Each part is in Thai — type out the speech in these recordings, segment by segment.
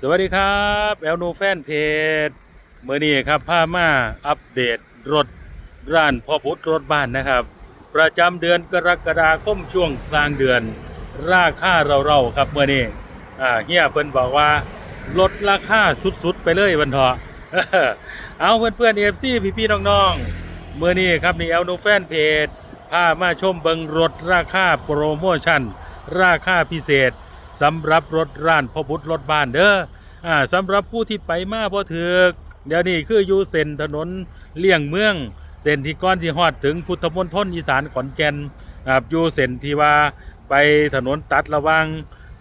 สวัสดีครับแอลโนแฟนเพจเมื่อนี้ครับพามาอัปเดตรถร้านพ่อพุทธรถบ้านนะครับ ประจำเดือนกรกฎาคมช่วงกลางเดือน ราคาเราเราๆครับเมื่อนี้อ่าเฮียเพิ่นบอกว่าลดราคาสุดๆ ไปเลยวันเถาะเอาเพื่อนๆเอฟซีพี่ๆน้องๆเมื่อนี้ครับนี่แอลโนแฟนเพจพามาชมเบิงรถราคาโปรโมชั่น ราคาพิเศษ สำหรับรถร้านพ่อบุตรรถบ้านเด้ออ่าสำหรับผู้ที่ไปมาบ่ถึกเดี๋ยวนี้คืออยู่เส้นถนนเลี่ยงเมือง เส้นที่ก้อนที่ฮอดถึงพุทธมณฑลอีสานขอนแก่นครับอยู่เส้นที่ว่าไปถนนตัดระว่าง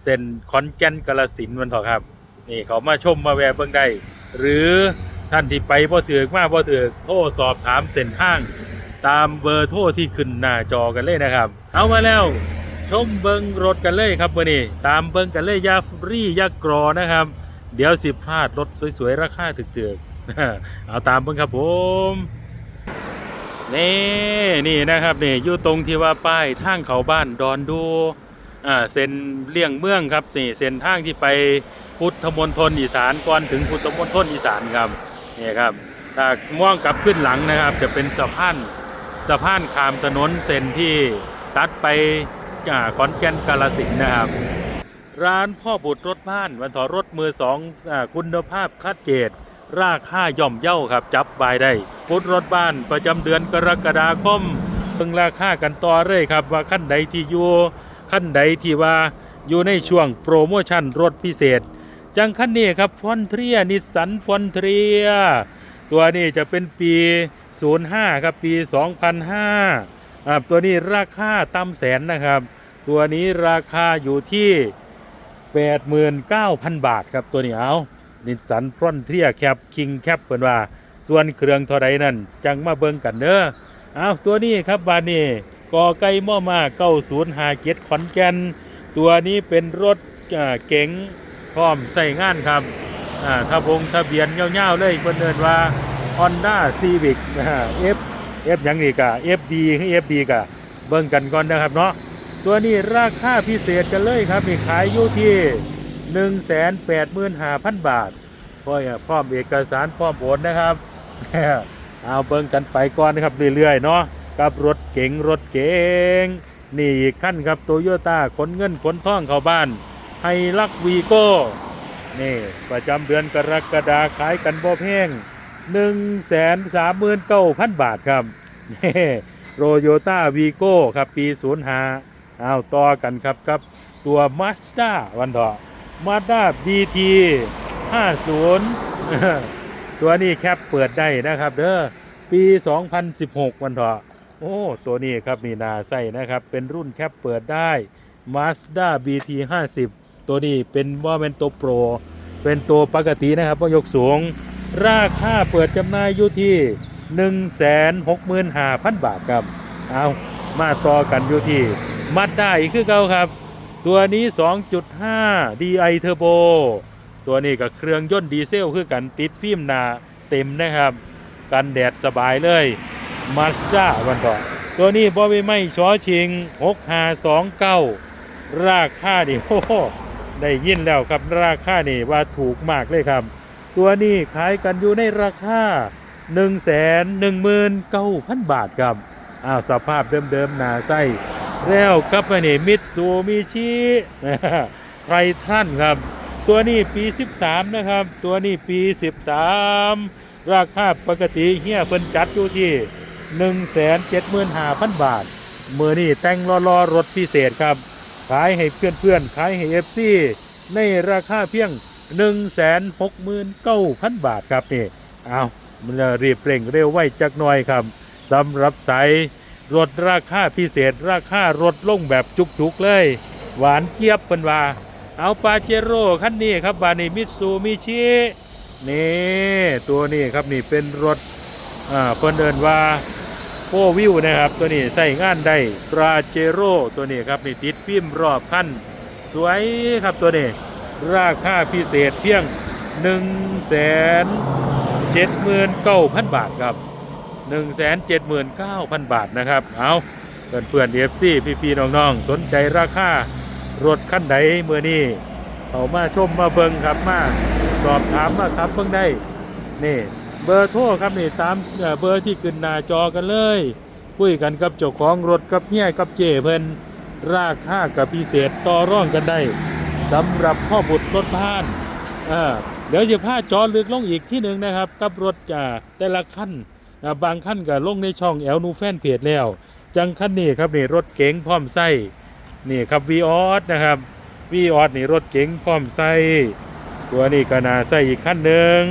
เส้นขอนแก่นกาฬสินธุ์มันเถอะครับ นี่เขามาชมมาแวะเบิ่งได้หรือท่านที่ไปบ่ถึกมาบ่ถึกโทรสอบถามเส้นทาง ตามเบอร์โทรที่ขึ้นหน้าจอกันเลยนะครับ เอามาแล้ว มเบิ้งรถกันเลยครับวันนี้ ตามเบิ้งกันเลยยารี่ยากรอนะครับ เดี๋ยวสิพลาดรถสวยๆ ราคาถึกๆ เอาตามเบิ้งครับผมนี่นี่นะครับนี่อยู่ตรงที่ว่าป้ายทางเขาบ้านดอนดูอ่าเส้นเลี่ยงเมืองครับนี่เส้นทางที่ไปพุทธมณฑลอีสานก่อนถึงพุทธมณฑลอีสานครับนี่ครับถ้ามองกลับขึ้นหลังนะครับ จะเป็นสะพานสะพานข้ามถนนเส้นที่ตัดไป ขอนแก่นกาลสินธุ์นะครับ ร้านพ่อบุตรรถบ้านวันถอรถมือสองอคุณภาพคัดเกตราคาย่อมเย่าครับ จับบายได้พุทธรถบ้านประจำเดือนกรกฎาคมเพิ่งราคากันต่อเลยครับ ว่าขั้นใดที่อยู่ขั้นใดที่ว่าอยู่ในช่วงโปรโมชั่นรถพิเศษ จังขั้นนี้ครับฟอนเทียนิสสันฟอนเทียตัวนี้จะเป็นปี 05 ครับปี 2005 อ่าตัวนี้ราคาต่ำแสนนะครับ ตัวนี้ราคาอยู่ที่ 89,000 บาทครับตัวนี้เอานิสสันฟรอนเทียแคปคิงแคปเปินว่า ส่วนเครื่องเท่าใดนั่น จังมาเบิ่งกันเด้อเอาตัวนี้ครับบานนี้กอไก่ม่อมา9057ขอนแก่นตัวนี้เป็นรถเก๋งพร้อมใส่งานครับอ่าทะบงทะเบียนเงาวๆเลยเพิ่นเอิ้นว่า Honda Civic นะฮะ F F หยังนี่กะ FD ให้ FD กะเบิ่งกันก่อนนะครับเนาะตัวนี้ราคาพิเศษกันเลยครับนี่ขายอยู่ที่185,000บาทพร้อมพร้อมเอกสารพร้อมโอนนะครับเอาเบิ่งกันไปก่อนนะครับเรื่อยๆเนาะกับรถเก๋งรถเก๋งนี่อีกขั้นครับโตโยต้าขนเงินขนทองเข้าบ้านไฮลักวีโก้นี่ประจำเดือนกรกฎาขายกันบ่แพง หนึ่งแสนสามหมื่นเก้าพันบาทครับโรโยต้าวีโก้ครับปีศูนย์หาเอาต่อกันครับกับ ตัวมาสด้าวันเถาะมาสด้าบีทีห้าศูนย์ตัวนี้แคปเปิดได้นะครับเด้อปี 2016 วันเถาะโอ้ ตัวนี้ครับนี่นาใส่นะครับ เป็นรุ่นแคปเปิดได้ Mazda BT 50ตัวนี้เป็นว่าเป็นตัวโปร เป็นตัวปกตินะครับว่ายกสูง ราคาเปิดจำหน่ายอยู่ที่165,000บาทครับเอามาต่อกันอยู่ที่มัดได้อีกคือเก่าครับ ตัวนี้ 2.5 DI Turbo ตัวนี้กับเครื่องยนต์ดีเซลคือกันติดฟิล์มหนาเต็มนะครับ กันแดดสบายเลยมาสด้าวันต่อตัวนี้บอใบไม้ชอชิง 6529 ราคานี่โอ้ได้ยินแล้วครับราคานี่ว่าถูกมากเลยครับ ตัวนี้ขายกันอยู่ในราคา 1 1 9 0 0 0 บาทครับอ้าวสภาพเดิมๆหนาไส้แล้วกับนนี้มิตซูมิชิไททันครับ ตัวนี้ปี 13 นะครับ ตัวนี้ปี 13 ราคาปกติเฮียเพิ่นจัดอยู่ที่175,000 บาท มือนี่แต่งรอๆรถพิเศษครับ ขายให้เพื่อนๆ ขายให้เอฟซีในราคาเพียง 169,000 บาทครับนี่เอามันรีบเร่งเร็วไว้จักหน่อยครับสำหรับสายรถราคาพิเศษ ราคารถลงแบบจุกๆเลย หวานเจี๊ยบเป็นว่า เอาปาเจโร่คันนี้ครับบานิมิตซูมิชินี่ตัวนี้ครับนี่เป็นรถอ่าเพิ่นเดินว่าโฟวิวนะครับ ตัวนี้ใส่งานได้ปาเจโร่ตัวนี้ครับนี่ติดฟิล์มรอบคันสวยครับตัวนี้ ราคาพิเศษเพียง1นึ่งแสนเจ็ดหมื่นเก้าพันบาทครับ1นึ่งแสนเจ็ดหมื่นเก้าพันบาทนะครับ เอาเพื่อนเพื่อนเอฟซีพี่ๆน้องๆ สนใจราคารถคันใดเมื่อนี้เขามาชมมาเบิงครับมาสอบถามมาครับเบิ่งได้ นี่ เบอร์โทรครับนี่ตามเบอร์ที่ขึ้นหน้าจอกันเลยคุยกันกับเจ้าของรถกับเฮียกับเจเพิ่นราคากับพิเศษต่อร่องกันได้ สำหรับพ่อบุตรรถบ้านอ่าเดี๋ยวจะพาจอลึกลงอีกที่หนึ่งนะครับ กับรถจ่าแต่ละขั้นบางขั้นก็ลงในช่องแอลนูแฟนเพจแล้ว จังขั้นนี้ครับนี่รถเก๋งพร้อมไส้นี่ครับวีออสนะครับวีออสนี่รถเก๋งพร้อมไส้ตัวนี้ก็น่าใส่อีกขั้นหนึ่ง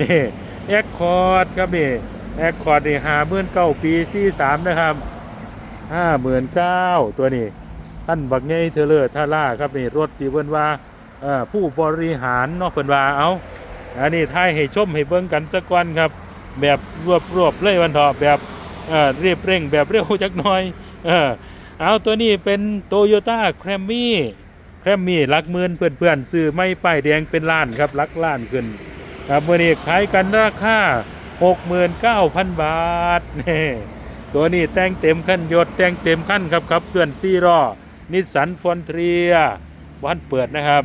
นี่แอคคอร์ดครับนี่แอคคอร์ดนี่ห้าเมื่นเก้าปีสี่สามนะครับห้าหมื่นเก้าตัวนี้ ท่านบักไงเทเลอร์ท่าล่าครับนี่รถที่เพิ่นว่าผู้บริหารเนาะเพิ่นว่าเอาอันนี้ท้ายให้ชมให้เบิ่งกันสักวันครับ แบบรวบรวบเลยวันเถาะแบบเรียบเร่งแบบเร็วจักหน่อยเอาตัวนี้เป็นโตโยต้าแครมมี่แครมมี่ลักหมื่นเพื่อนๆซื้อไม่ป้ายแดงเป็นล้านครับลักล้านขึ้นครับมื่อนี้ขายกันราคา 69,000 บาทนี่ตัวนี้แต่งเต็มขั้นยศแต่งเต็มขั้นครับครับเคลื่อนซี่รอ นิสสันฟอนเทียวันเปิดนะครับ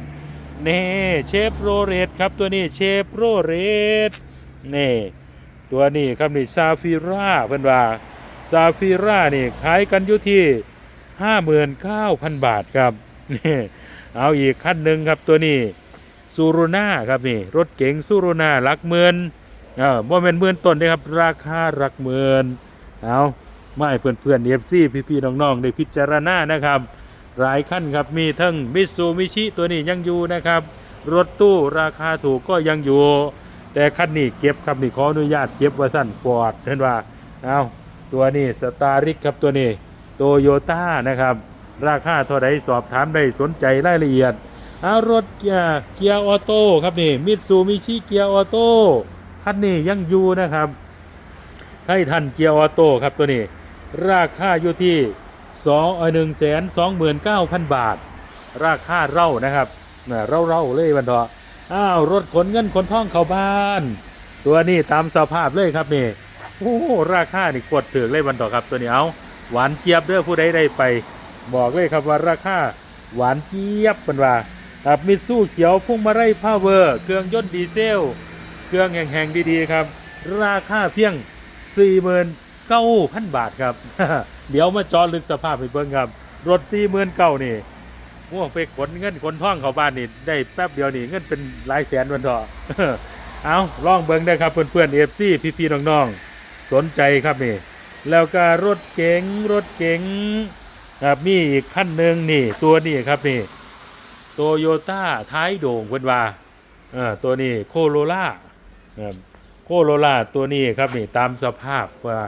นี่เชฟโรเรตครับตัวนี้เชฟโรเรตนี่ตัวนี้ครับนี่ซาฟิร่าเพิ่อนว่าซาฟิร่านี่ขายกันอยู่ที่59,000บาทครับนี่เอาอีกขั้นหนึ่งครับตัวนี้ซูรุน่าครับนี่รถเก๋งซูรุน่าหลักหมื่นเออว่าเป็นหมื่นต้นเด้ครับ ราคาหลักหมื่นเอาไม่เพื่อนเพื่อนเอฟซีพี่ๆน้องๆได้พิจารณานะครับ หลายขั้นครับมีทั้งมิซูมิชิตัวนี้ยังอยู่นะครับ รถตู้ราคาถูกก็ยังอยู่ แต่คันนี้เก็บครับนี่ขออนุญาตเก็บว่าสั้นฟอร์ดเห็นว่าเอาตัวนี้สตาริกครับตัวนี้โตโยต้านะครับ ราคาเท่าใดสอบถามได้สนใจรายละเอียดอารถเกียร์เกียร์ออโต้ครับนี่มิตซูมิชิเกียร์ออโต้คันนี้ยังอยู่นะครับไททันเกียร์ออโต้ครับตัวนี้ ราคาอยู่ที่ สองหนึ่งแสนสองหมื่นเก้าพันบาท ราคาเร่านะครับน่ะเร่าเร่าเลยบันเถอะอ้าวรถขนเงินขนทองเข้าบ้าน ตัวนี้ตามสภาพเลยครับนี่โอ้ราคานี่กดถึงเลยบันเถอะครับตัวนี้เอาหวานเจี๊ยบเด้อผู้ใดได้ไปบอกเลยครับว่าราคาหวานเจี๊ยบเป็นว่าครับมิตซูเขียวพุ่งมาไร่พาวเวอร์ เครื่องยนต์ดีเซล เครื่องแห่งๆดีๆครับ ราคาเพียง 49,000 บาทครับ เดี๋ยวมาจอลึกสภาพให้เบิ่งครับ รถ49,000นี่โอ้ไปขนเงินขนท่องเข้าบ้านนี่ได้แป๊บเดียวนี่เงินเป็นหลายแสนวันเถอะเอาลองเบิ่งได้ครับเพื่อนๆ FC พี่ๆน้องๆ สนใจครับนี่ แล้วก็รถเก๋งรถเก๋งครับมีอีกขั้นหนึ่งนี่ตัวนี้ครับนี่โตโยต้าท้ายโด่งเพิ่นว่าเออตัวนี้โคโรล่าโคโรล่าตัวนี้ครับนี่ตามสภาพว่า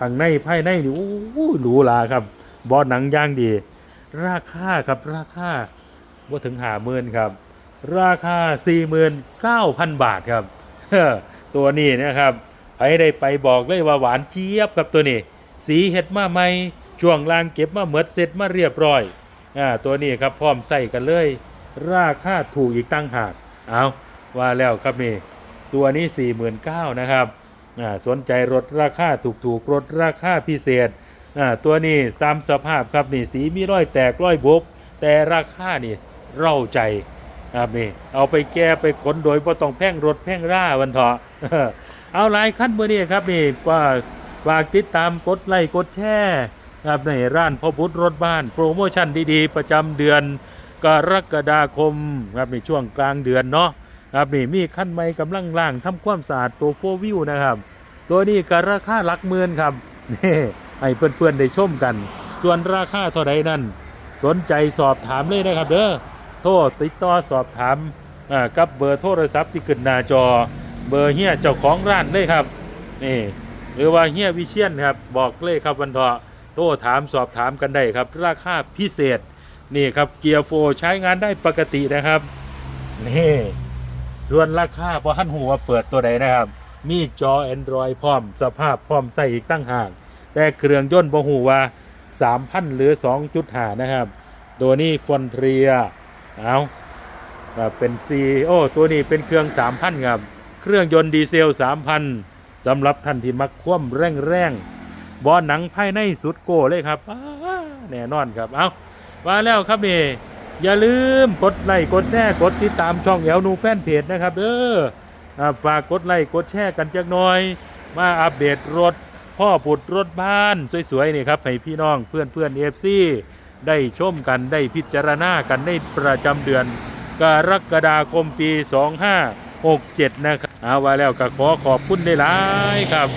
ข้างในภายในนี่โอ้โหหรูหราครับบอหนังย่างดี ราคาครับราคาว่าถึงหาหมื่นครับ ราคา 49,000 บาทครับ ตัวนี้นะครับใครได้ไปบอกเลยว่าหวานเจี๊ยบครับตัวนี้ สีเห็ดมาใหม่ช่วงล่างเก็บมาเหมือดเสร็จมาเรียบร้อยอ่าตัวนี้ครับพร้อมใส่กันเลย ราคาถูกอีกตั้งหากเอาว่าแล้วครับนี่ตัวนี้ 49,000นะครับ สนใจรถราคาถูกๆรถราคาพิเศษตัวนี้ตามสภาพครับนี่สีมีร้อยแตกร้อยบุบแต่ราคานี่เร่าใจครับนี่เอาไปแก้ไปขนโดยบ่ต้องแพ่งรถแพ่งร่าวันเถาะเอาหลายขั้นเมื่อนี้ครับนี่ว่าฝากติดตามกดไลค์กดแชร์ครับในร้านพ่อพุทธรถบ้าน โปรโมชั่นดีๆ ประจำเดือนกรกฎาคมครับในช่วงกลางเดือนเนาะ ครับนี่มีขั้นใหม่กำลังล่างทำความสะอาดตัวโฟวิวนะครับ ตัวนี้ก็ราคาหลักหมื่นครับนี่ให้เพื่อนๆได้ชมกัน ส่วนราคาเท่าใดนั้น สนใจสอบถามเลยนะครับเด้อโทรติดต่อสอบถามกับเบอร์โทรศัพท์ที่ขึ้นหน้าจอ เบอร์เฮียเจ้าของร้านเลยครับนี่หรือว่าเฮียวิเชียนครับบอกเลยครับวันเถาะโทรถามสอบถามกันได้ครับ ราคาพิเศษ นี่ครับเกียร์โฟใช้งานได้ปกตินะครับนี่ ส่วนราคาพอท่านหูว่าเปิดตัวใดนะครับ มีจอ Android พร้อม สภาพพร้อมใส่อีกตั้งหาก แต่เครื่องยนต์บ่หูว่า 3,000 หรือ 2.5 นะครับ ตัวนี้ฟอนเทียเอาเป็นซีโอตัวนี้เป็นเครื่อง 3,000 ครับ เครื่องยนต์ดีเซล 3,000สำหรับท่านที่มักคว่ำแร่งๆบอหนังภายในสุดโก้เลยครับแน่นอนครับ เอามาแล้วครับนี่ อย่าลืมกดไลค์กดแชร์กดติดตามช่องแอลนูแฟนเพจนะครับเด้อฝากกดไลค์กดแชร์กันจักหน่อย มาอัปเดตรถพ่อปุดรถบ้านสวยๆนี่ครับให้พี่น้องเพื่อนเพื่อนเอฟซีได้ชมกันได้พิจารณากันในประจำเดือน กรกฎาคมปี 2567 นะครับเอาไว้แล้วก็ขอขอบคุณได้หลายครับ